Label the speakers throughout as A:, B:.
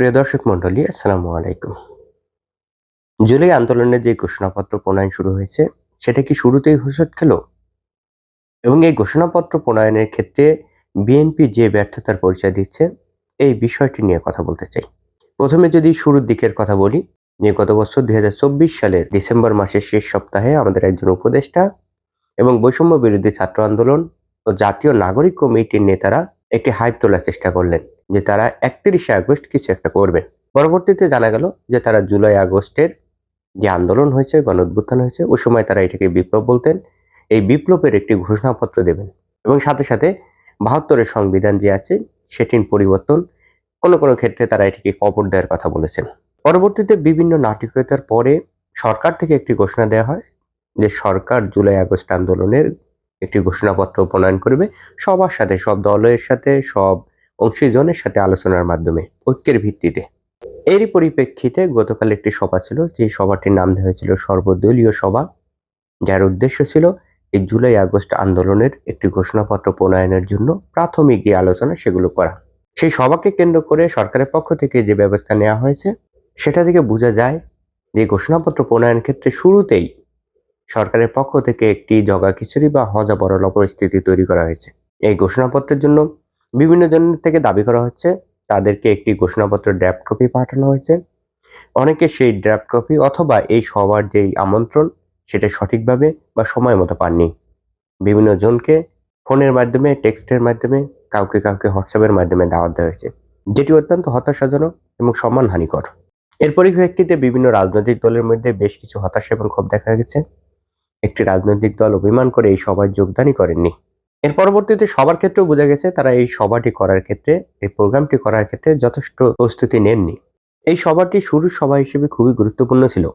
A: প্রিয় দর্শক মন্ডলী আসসালামু আলাইকুম। জুলাই আন্দোলনের যে ঘোষণাপত্র প্রণয়ন শুরু হয়েছে, সেটা কি শুরুতেই হুসট খেল? এবং এই ঘোষণাপত্র প্রণয়নের ক্ষেত্রে বিএনপি যে ব্যর্থতার পরিচয় দিচ্ছে, এই বিষয়টি নিয়ে কথা বলতে চাই। প্রথমে যদি শুরুর দিকের কথা বলি, যে গত বছর দুই হাজার চব্বিশ সালের ডিসেম্বর মাসের শেষ সপ্তাহে আমাদের একজন উপদেষ্টা এবং বৈষম্য বিরোধী ছাত্র আন্দোলন ও জাতীয় নাগরিক কমিটির নেতারা একটি হাইপ তোলার চেষ্টা করলেন। যে তারা একত্রিশে আগস্ট কিছু একটা করবেন পরবর্তীতে জানা গেল যে তারা জুলাই আগস্টের যে আন্দোলন হয়েছে গণ হয়েছে, ওই সময় তারা এটাকে বিপ্লব বলতেন। এই বিপ্লবের একটি ঘোষণাপত্র দেবেন এবং সাথে সাথে বাহাত্তরের সংবিধান যে আছে, সেটির পরিবর্তন কোনো কোনো ক্ষেত্রে তারা এটিকে কবর দেওয়ার কথা বলেছেন। পরবর্তীতে বিভিন্ন নাটকীয়তার পরে সরকার থেকে একটি ঘোষণা দেওয়া হয় যে সরকার জুলাই আগস্ট আন্দোলনের একটি ঘোষণাপত্র প্রণয়ন করবে। সবার সাথে, সব দলের সাথে, সব অংশীজনের সাথে আলোচনার মাধ্যমে ঐক্যের ভিত্তিতে। এরই পরিপ্রেক্ষিতে গতকাল একটি সভা ছিল, যে সভাটির নাম দেওয়া হয়েছিল সর্বদলীয় সভা, যার উদ্দেশ্য ছিল এই জুলাই আগস্ট আন্দোলনের একটি ঘোষণাপত্র প্রণয়নের জন্য প্রাথমিক যে আলোচনা সেগুলো করা। সেই সভাকে কেন্দ্র করে সরকারের পক্ষ থেকে যে ব্যবস্থা নেওয়া হয়েছে, সেটা থেকে বোঝা যায় যে ঘোষণাপত্র প্রণয়নের ক্ষেত্রে শুরুতেই সরকারের পক্ষ থেকে একটি জগা খিচুড়ি বা হজা বরল পরিস্থিতি তৈরি করা হয়েছে। এই ঘোষণাপত্রের জন্য বিভিন্ন জনের থেকে দাবি করা হচ্ছে তাদেরকে একটি ঘোষণাপত্র ড্রাফট কপি পাঠানো হয়েছে। অনেকে সেই ড্রাফট কপি অথবা এই সবার যেই আমন্ত্রণ সেটা সঠিকভাবে বা সময় মতো পাননি। বিভিন্ন জনকে ফোনের মাধ্যমে টেক্সটের মাধ্যমে, কাউকে কাউকে হোয়াটসঅ্যাপের মাধ্যমে দাওয়াত দেওয়া হয়েছে, যেটি অত্যন্ত হতাশাজনক এবং সম্মানহানিকর। এর পরিপ্রেক্ষিতে বিভিন্ন রাজনৈতিক দলের মধ্যে বেশ কিছু হতাশা এবং ক্ষোভ দেখা গেছে। একটি রাজনৈতিক দল অভিমান করে এই সভায় যোগদানই করেননি। এর পরবর্তীতে সবার ক্ষেত্রেও বোঝা গেছে তারা এই সভাটি করার ক্ষেত্রে, এই প্রোগ্রামটি করার ক্ষেত্রে যথেষ্ট প্রস্তুতি নেননি। এই সভাটি শুরুর সভা হিসেবে খুবই গুরুত্বপূর্ণ ছিল।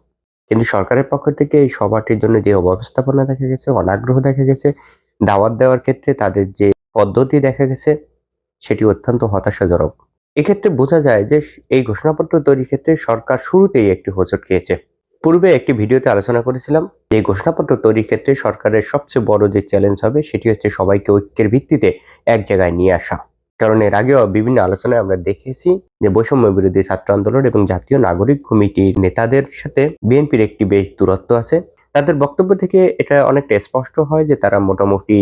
A: কিন্তু সরকারের পক্ষ থেকে এই সভাটির জন্য যে অব্যবস্থাপনা দেখা গেছে, অনাগ্রহ দেখা গেছে, দাওয়াত দেওয়ার ক্ষেত্রে তাদের যে পদ্ধতি দেখা গেছে, সেটি অত্যন্ত হতাশাজনক। এক্ষেত্রে বোঝা যায় যে এই ঘোষণাপত্র তৈরির ক্ষেত্রে সরকার শুরুতেই একটি হোঁচট খেয়েছে। পূর্বে একটি ভিডিওতে আলোচনা করেছিলাম যে ঘোষণাপত্র তৈরির ক্ষেত্রে সরকারের সবচেয়ে বড় যে চ্যালেঞ্জ হবে সেটি হচ্ছে সবাইকে ঐক্যের ভিত্তিতে এক জায়গায় নিয়ে আসা। কারণ এর আগেও বিভিন্ন আলোচনায় আমরা দেখেছি যে বৈষম্য বিরোধী ছাত্র আন্দোলন এবং জাতীয় নাগরিক কমিটির নেতাদের সাথে বিএনপির একটি বেশ দূরত্ব আছে। তাদের বক্তব্য থেকে এটা অনেকটা স্পষ্ট হয় যে তারা মোটামুটি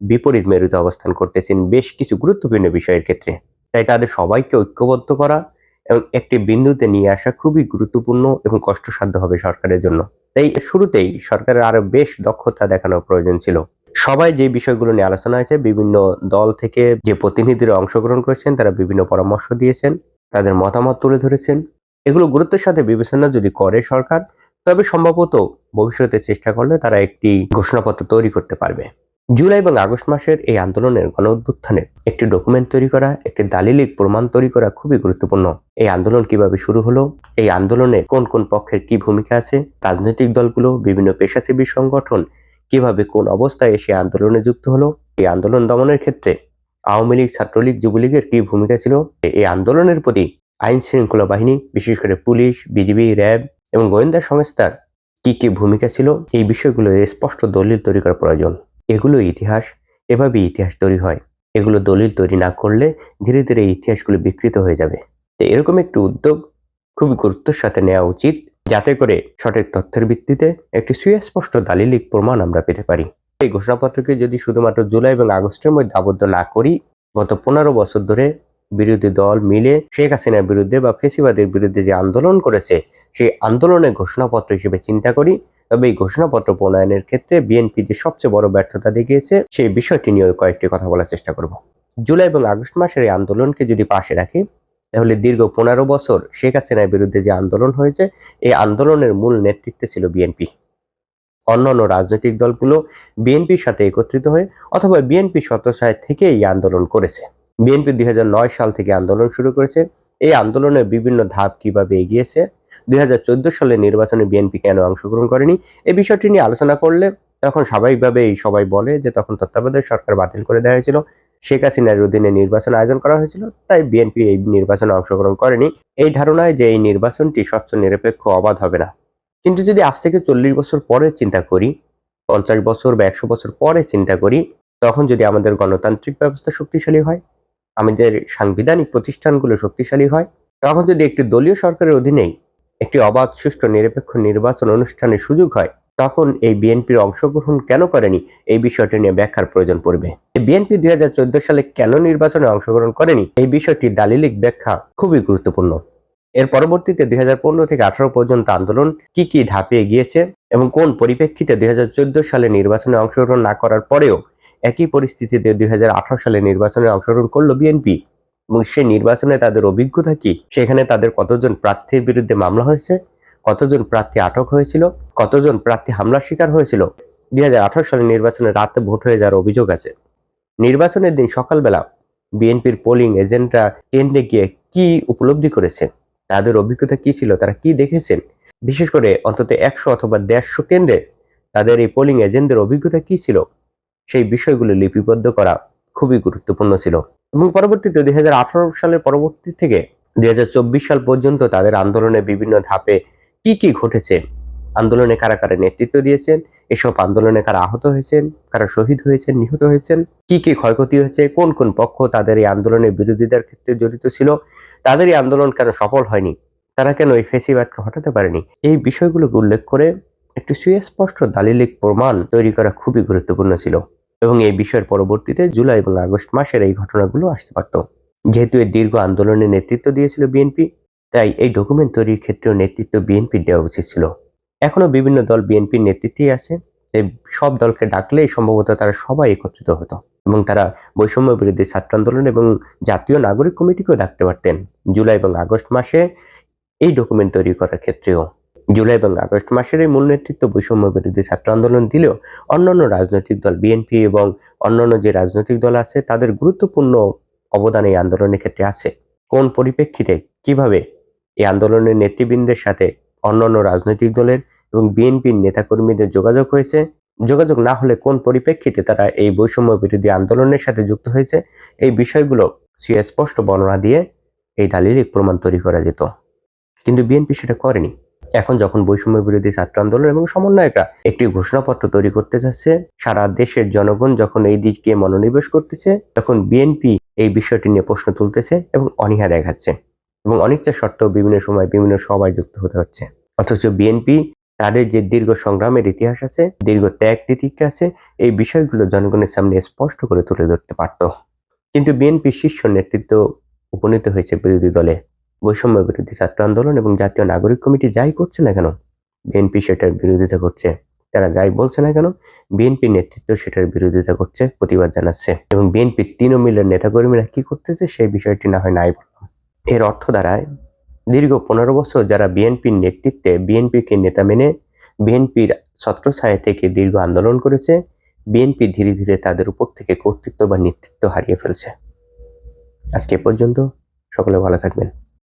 A: বিপরীত মেরুতে অবস্থান করতেছেন বেশ কিছু গুরুত্বপূর্ণ বিষয়ের ক্ষেত্রে। তাই তাদের সবাইকে ঐক্যবদ্ধ করা এবং একটি বিন্দুতে নিয়ে আসা খুবই গুরুত্বপূর্ণ এবং কষ্টসাধ্য হবে সরকারের জন্য। তাই শুরুতেই সরকারের আরও বেশ দক্ষতা দেখানোর প্রয়োজন ছিল। সবাই যে বিষয়গুলো নিয়ে আলোচনা হয়েছে, বিভিন্ন দল থেকে যে প্রতিনিধিরা অংশগ্রহণ করেছেন, তারা বিভিন্ন পরামর্শ দিয়েছেন, তাদের মতামত তুলে ধরেছেন। এগুলো গুরুত্বের সাথে বিবেচনা যদি করে সরকার, তবে সম্ভবত ভবিষ্যতে চেষ্টা করলে তারা একটি ঘোষণাপত্র তৈরি করতে পারবে। জুলাই এবং আগস্ট মাসের এই আন্দোলনের গণ অভ্যুত্থানের একটি ডকুমেন্ট তৈরি করা, একটি দালিলিক প্রমাণ তৈরি করা খুবই গুরুত্বপূর্ণ। এই আন্দোলন কীভাবে শুরু হলো? এই আন্দোলনে কোন কোন পক্ষের কি ভূমিকা আছে? রাজনৈতিক দলগুলো, বিভিন্ন পেশাজীবী সংগঠন কীভাবে কোন অবস্থায় এসে আন্দোলনে যুক্ত হলো? এই আন্দোলন দমনের ক্ষেত্রে আওয়ামী লীগ, ছাত্রলীগ, যুবলীগের কি ভূমিকা ছিল? এই আন্দোলনের প্রতি আইন শৃঙ্খলা বাহিনী, বিশেষ করে পুলিশ, বিজিবি, র্যাব এবং গোয়েন্দা সংস্থার কি কি ভূমিকা ছিল? এই বিষয়গুলো স্পষ্ট দলিল তৈরি করা প্রয়োজন। এগুলো ইতিহাস এভাবে ইতিহাস তৈরি হয়। এগুলো দলিল তৈরি না করলে ধীরে ধীরে ইতিহাসগুলো বিকৃত হয়ে যাবে। তো এরকম একটি উদ্যোগ খুবই গুরুত্বের সাথে নেওয়া উচিত, যাতে করে সঠিক তথ্যের ভিত্তিতে একটি সুস্পষ্ট দালিলিক প্রমাণ আমরা পেতে পারি। এই ঘোষণাপত্রকে যদি শুধুমাত্র জুলাই এবং আগস্টের মধ্যে আবদ্ধ না করি, গত পনেরো বছর ধরে বিরোধী দল মিলে শেখ হাসিনার বিরুদ্ধে বা ফেসিবাদের বিরুদ্ধে যে আন্দোলন করেছে, সেই আন্দোলনের ঘোষণাপত্র হিসেবে চিন্তা করি তবে এই ঘোষণাপত্র প্রণয়নের ক্ষেত্রে বিএনপি যে সবচেয়ে বড় ব্যর্থতা দেখিয়েছে, সেই বিষয়টি নিয়ে কয়েকটি কথা বলার চেষ্টা করব। জুলাই এবং আগস্ট মাসের এই আন্দোলনকে যদি পাশে রাখি, তাহলে দীর্ঘ পনেরো বছর শেখ হাসিনার বিরুদ্ধে যে আন্দোলন হয়েছে, এই আন্দোলনের মূল নেতৃত্বে ছিল বিএনপি। অন্যান্য রাজনৈতিক দলগুলো বিএনপির সাথে একত্রিত হয়ে অথবা বিএনপি সত্যসায় থেকে এই আন্দোলন করেছে। বিএনপি দুই হাজার নয় সাল থেকে আন্দোলন শুরু করেছে। এই আন্দোলনের বিভিন্ন ধাপ কীভাবে এগিয়েছে দুই সালে নির্বাচনে বিএনপি কেন অংশগ্রহণ করেনি? এই বিষয়টি নিয়ে আলোচনা করলে তখন স্বাভাবিকভাবে এই সবাই বলে যে তখন তত্ত্বাবধায়ক সরকার বাতিল করে দেওয়া হয়েছিল। শেখ হাসিনার অধীনে নির্বাচন আয়োজন করা হয়েছিল, তাই বিএনপি এই নির্বাচনে অংশগ্রহণ করেনি। এই ধারণায় যে এই নির্বাচনটি স্বচ্ছ, নিরপেক্ষ, অবাধ হবে না। কিন্তু যদি আজ থেকে চল্লিশ বছর পরে চিন্তা করি, পঞ্চাশ বছর বা একশো বছর পরে চিন্তা করি, তখন যদি আমাদের গণতান্ত্রিক ব্যবস্থা শক্তিশালী হয়, আমাদের সাংবিধানিক প্রতিষ্ঠানগুলো শক্তিশালী হয়, তখন যদি একটি দলীয় সরকারের অধীনেই একটি অবাধ, সুষ্ঠু, নিরপেক্ষ নির্বাচন অনুষ্ঠানের সুযোগ হয়, তখন এই বিএনপির অংশগ্রহণ কেন করেনি? এই বিষয়টি নিয়ে ব্যাখ্যার প্রয়োজন পড়বে। বিএনপি দুই হাজার চোদ্দ সালে কেন নির্বাচনে অংশগ্রহণ করেনি? এই বিষয়টি দালিলিক ব্যাখ্যা খুবই গুরুত্বপূর্ণ। এর পরবর্তীতে দুই হাজার পনেরো থেকে আঠারো পর্যন্ত আন্দোলন কি কি ধাপে গিয়েছে এবং কোন পরিপ্রেক্ষিতে দুই হাজার চোদ্দ সালে নির্বাচনে অংশগ্রহণ না করার পরেও একই পরিস্থিতিতে দুই হাজার আঠারো সালে নির্বাচনে অংশগ্রহণ করল বিএনপি? এবং সে নির্বাচনে তাদের অভিজ্ঞতা কি? সেখানে তাদের কতজন প্রার্থীর বিরুদ্ধে মামলা হয়েছে? কতজন প্রার্থী আটক হয়েছিল? কতজন প্রার্থী হামলার শিকার হয়েছিল? দুই সালে নির্বাচনে রাতে ভোট হয়ে যাওয়ার অভিযোগ আছে। নির্বাচনের দিন সকালবেলা বিএনপির পোলিং এজেন্টরা কেন্দ্রে গিয়ে কি উপলব্ধি করেছে? তাদের অভিজ্ঞতা কি ছিল? তারা কি দেখেছেন? বিশেষ করে অন্তত একশো অথবা দেড়শো কেন্দ্রে তাদের এই পোলিং এজেন্টদের অভিজ্ঞতা কি ছিল? সেই বিষয়গুলো লিপিবদ্ধ করা খুবই গুরুত্বপূর্ণ ছিল। এবং পরবর্তীতে দুই হাজার আঠারো সালের পরবর্তী থেকে দুই হাজার চব্বিশ সাল পর্যন্ত তাদের আন্দোলনে বিভিন্ন ধাপে কি কি ঘটেছে, আন্দোলনে কারা কারা নেতৃত্ব দিয়েছেন, এসব আন্দোলনে কারা আহত হয়েছেন, কারা শহীদ হয়েছেন, নিহত হয়েছেন, কি কি ক্ষয়ক্ষতি হয়েছে, কোন কোন পক্ষ তাদের এই আন্দোলনের বিরোধিতার ক্ষেত্রে জড়িত ছিল, তাদের এই আন্দোলন কেন সফল হয়নি, তারা কেন এই ফেসিবাদকে হটাতে পারেনি, এই বিষয়গুলোকে উল্লেখ করে একটি সুস্পষ্ট দালিলিক প্রমাণ তৈরি করা খুবই গুরুত্বপূর্ণ ছিল। এবং এই বিষয়ের পরবর্তীতে জুলাই এবং আগস্ট মাসের এই ঘটনাগুলো আসতে পারত। যেহেতু এই দীর্ঘ আন্দোলনের নেতৃত্ব দিয়েছিল বিএনপি, তাই এই ডকুমেন্ট তৈরির ক্ষেত্রেও নেতৃত্ব বিএনপির দেওয়া উচিত ছিল। এখনও বিভিন্ন দল বিএনপির নেতৃত্বেই আছে এই সব দলকে ডাকলেই সম্ভবত তারা সবাই একত্রিত হতো এবং তারা বৈষম্য বিরোধী ছাত্র আন্দোলন এবং জাতীয় নাগরিক কমিটিকেও ডাকতে পারতেন। জুলাই এবং আগস্ট মাসে এই ডকুমেন্ট তৈরি করার ক্ষেত্রেও। জুলাই এবং আগস্ট মাসের এই মূল নেতৃত্ব বৈষম্য বিরোধী ছাত্র আন্দোলন দিলেও অন্যান্য রাজনৈতিক দল বিএনপি এবং অন্যান্য যে রাজনৈতিক দল আছে, তাদের গুরুত্বপূর্ণ অবদান এই আন্দোলনের ক্ষেত্রে আছে। কোন পরিপ্রেক্ষিতে কীভাবে এই আন্দোলনের নেতৃবৃন্দের সাথে অন্যান্য রাজনৈতিক দলের এবং বিএনপির নেতাকর্মীদের যোগাযোগ হয়েছে? যোগাযোগ না হলে কোন পরিপ্রেক্ষিতে তারা এই বৈষম্য বিরোধী আন্দোলনের সাথে যুক্ত হয়েছে? এই বিষয়গুলো সুস্পষ্ট বর্ণনা দিয়ে এই দালিলিক প্রমাণ তৈরি করা যেত। কিন্তু বিএনপি সেটা করেনি। এখন যখন বৈষম্য বিরোধী ছাত্র আন্দোলন এবং সমন্বয়করা একটি ঘোষণাপত্র তৈরি করতে যাচ্ছে, সারা দেশের জনগণ যখন এই দিকে মনোনিবেশ করতেছে, তখন বিএনপি এই বিষয়টি নিয়ে প্রশ্ন তুলতেছে এবং অনীহা দেখাচ্ছে এবং অনিচ্ছা সত্ত্বেও বিভিন্ন সময় বিভিন্ন সভায় যুক্ত হতে হচ্ছে। অথচ বিএনপি তাদের যে দীর্ঘ সংগ্রামের ইতিহাস আছে, দীর্ঘ ত্যাগ তিতিক্ষা আছে, এই বিষয়গুলো জনগণের সামনে স্পষ্ট করে তুলে ধরতে পারত। কিন্তু বিএনপি শীর্ষ নেতৃত্ব উপনীত হয়েছে বিরোধী দলে। বৈষম্য বিরোধী ছাত্র আন্দোলন এবং জাতীয় নাগরিক কমিটি যাই করছে না কেন, বিএনপি সেটার বিরোধিতা করছে, তারা যাই বলছে না কেন বিএনপি নেতৃত্ব সেটার বিরোধিতা করছে, প্রতিবাদ জানাচ্ছে এবং বিএনপির তৃণমূলের নেতাকর্মীরা কি করতেছে সেই বিষয়টি না হয় নাই বললাম। এর অর্থ দ্বারায় দীর্ঘ পনেরো বছর যারা বিএনপির নেতৃত্বে বিএনপিকে নেতা মেনে বিএনপির ছত্রছায়া থেকে দীর্ঘ আন্দোলন করেছে, বিএনপি ধীরে ধীরে তাদের উপর থেকে কর্তৃত্ব বা নেতৃত্ব হারিয়ে ফেলছে। আজকে পর্যন্ত, সকলে ভালো থাকবেন।